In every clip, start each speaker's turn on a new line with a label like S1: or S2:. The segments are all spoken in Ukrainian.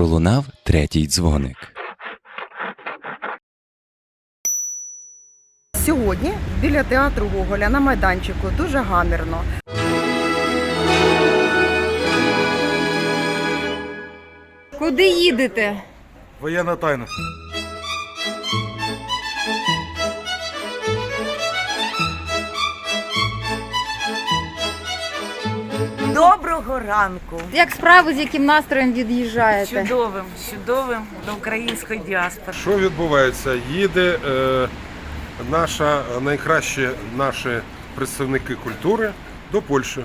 S1: пролунав третій дзвоник.
S2: Сьогодні біля театру Гоголя на майданчику дуже гамірно.
S3: Куди їдете?
S4: Воєнна тайна.
S5: Доброго ранку!
S3: Як справи, з яким настроєм від'їжджаєте?
S5: Чудовим, чудовим до української діаспори.
S4: Що відбувається? Їде е, наша найкращі наші представники культури до Польщі.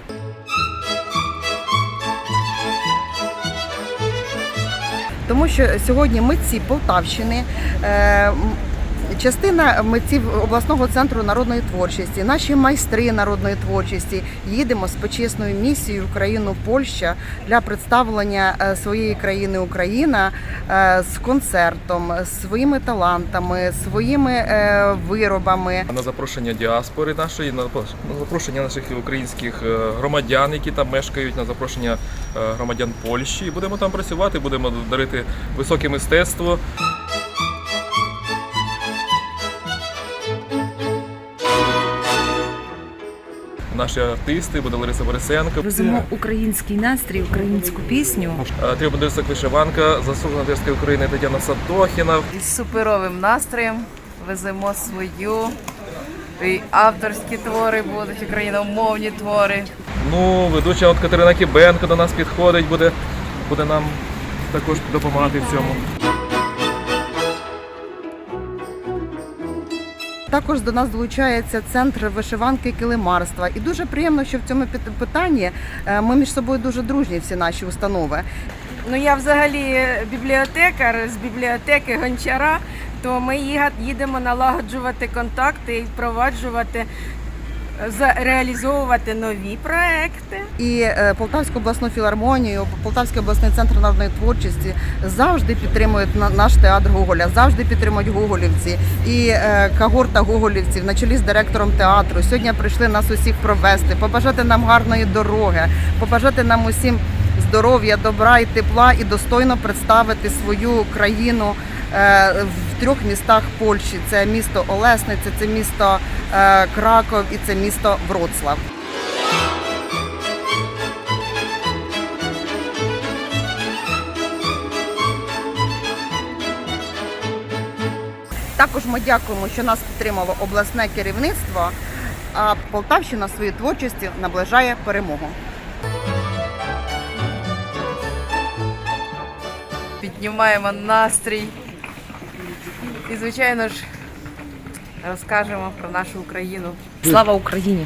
S2: Тому що сьогодні митці Полтавщини, е, частина митців обласного центру народної творчості, наші майстри народної творчості їдемо з почесною місією в країну Польща для представлення е, своєї країни Україна е, з концертом, своїми талантами, своїми е, виробами.
S6: на запрошення діаспори нашої, на запрошення наших українських громадян, які там мешкають, на запрошення громадян Польщі. Будемо там працювати, будемо дарити високе мистецтво. Наші артисти буде Лариса Борисенко.
S7: Веземо український настрій, українську пісню.
S6: Тріо Бондарська Вишиванка, заслуга Одеської України Тетяна Садохіна.
S5: Із суперовим настроєм веземо свою. І авторські твори будуть, україномовні твори.
S6: Ну, ведуча от Катерина Кібенко до нас підходить, буде, буде нам також допомагати в цьому.
S2: Також до нас долучається центр вишиванки килимарства. І дуже приємно, що в цьому питанні е, ми між собою дуже дружні, всі наші установи.
S8: Ну я взагалі бібліотекар з бібліотеки гончара, то ми їдемо налагоджувати контакти і впроваджувати, реалізовувати нові проекти.
S2: І е, Полтавську обласну філармонію, Полтавський обласний центр народної творчості завжди підтримують на- наш театр Гоголя, завжди підтримують гоголівці. І е, когорта гоголівців на чолі з директором театру сьогодні прийшли нас усіх провести, побажати нам гарної дороги, побажати нам усім здоров'я, добра і тепла, і достойно представити свою країну. е, Трьох містах Польщі це місто Олесниця, це місто е, Краков і це місто Вроцлав. Також ми дякуємо, що нас підтримало обласне керівництво. А Полтавщина своєю творчістю наближає перемогу.
S5: Піднімаємо настрій. І, звичайно ж, розкажемо про нашу Україну.
S7: Слава Україні!